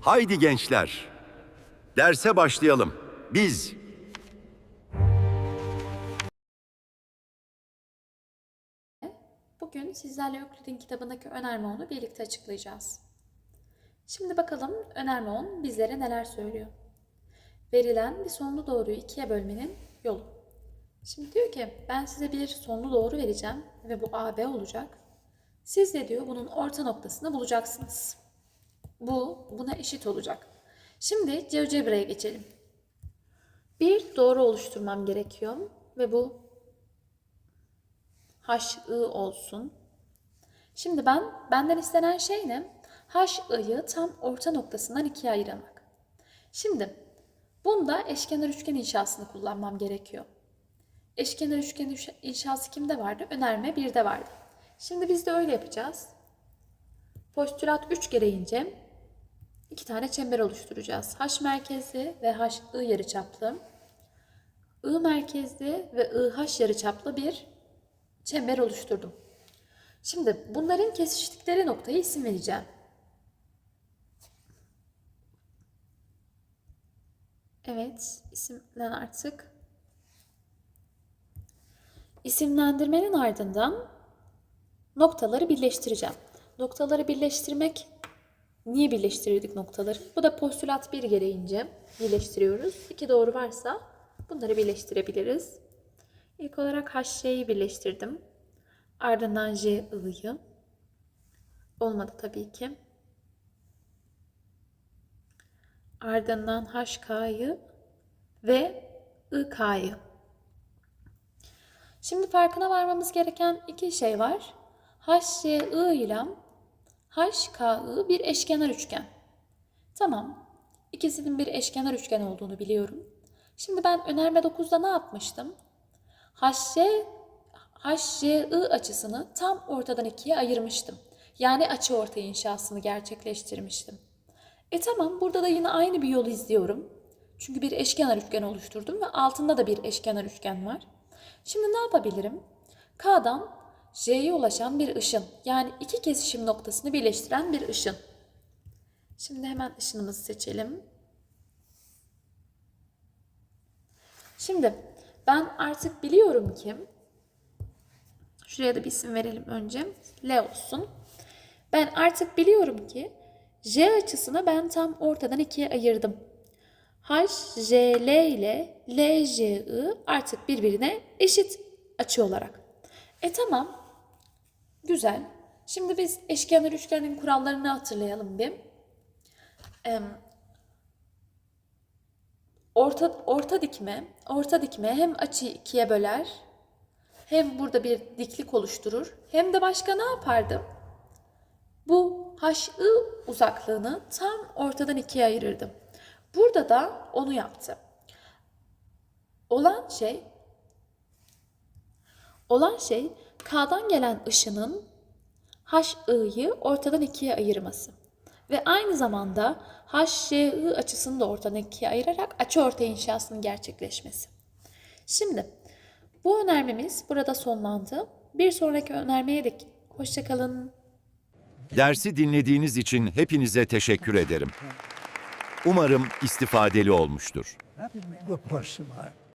Haydi gençler. Derse başlayalım. Biz Bugün sizlerle Euclid'in kitabındaki önerme onu birlikte açıklayacağız. Şimdi bakalım önerme 10 bizlere neler söylüyor. Verilen bir sonlu doğruyu ikiye bölmenin yolu. Şimdi diyor ki ben size bir sonlu doğru vereceğim ve bu AB olacak. Siz de diyor bunun orta noktasını bulacaksınız. Bu buna eşit olacak. Şimdi GeoGebra'ya geçelim. Bir doğru oluşturmam gerekiyor ve bu HI olsun. Şimdi ben benden istenen şey ne? HI'yi tam orta noktasından ikiye ayırmak. Şimdi bunda eşkenar üçgen inşasını kullanmam gerekiyor. Eşkenar üçgen inşası kimde vardı? Önerme 1'de vardı. Şimdi biz de öyle yapacağız. Postülat 3 gereğince iki tane çember oluşturacağız. H merkezli ve HI yarıçaplı. I merkezli ve IH yarıçaplı bir çember oluşturdum. Şimdi bunların kesiştikleri noktaya isim vereceğim. Evet, isimlen artık. İsimlendirmenin ardından noktaları birleştireceğim. Noktaları birleştirmek niye birleştirirdik noktaları? Bu da postülat 1 gereğince birleştiriyoruz. İki doğru varsa bunları birleştirebiliriz. İlk olarak HJ'yi birleştirdim. Ardından JI'yı. Olmadı tabii ki. Ardından HK'yı ve IK'yı. Şimdi farkına varmamız gereken iki şey var. HJI ile HKI bir eşkenar üçgen. Tamam. İkisinin bir eşkenar üçgen olduğunu biliyorum. Şimdi ben önerme 9'da ne yapmıştım? HJ, HJI açısını tam ortadan ikiye ayırmıştım. Yani açı ortay inşasını gerçekleştirmiştim. E tamam burada da yine aynı bir yol izliyorum. Çünkü bir eşkenar üçgen oluşturdum ve altında da bir eşkenar üçgen var. Şimdi ne yapabilirim? K'dan J'ye ulaşan bir ışın yani iki kesişim noktasını birleştiren bir ışın. Şimdi hemen ışınımızı seçelim. Şimdi ben artık biliyorum ki şuraya da bir isim verelim önce. L olsun. Ben artık biliyorum ki J açısını ben tam ortadan ikiye ayırdım. H, ile L, artık birbirine eşit açı olarak. E tamam. Güzel. Şimdi biz eşkenar üçgenin kurallarını hatırlayalım bir. Em, Orta, orta dikme, orta dikme hem açıyı ikiye böler, hem burada bir diklik oluşturur, hem de başka ne yapardım? Bu HI uzaklığını tam ortadan ikiye ayırırdım. Burada da onu yaptı. Olan şey, olan şey K'dan gelen ışının HI'yi ortadan ikiye ayırması. Ve aynı zamanda HJI açısını da ortadan ikiye ayırarak açı ortay inşasının gerçekleşmesi. Şimdi bu önermemiz burada sonlandı. Bir sonraki önermeye dek hoşçakalın. dersi dinlediğiniz için hepinize teşekkür ederim. Umarım istifadeli olmuştur.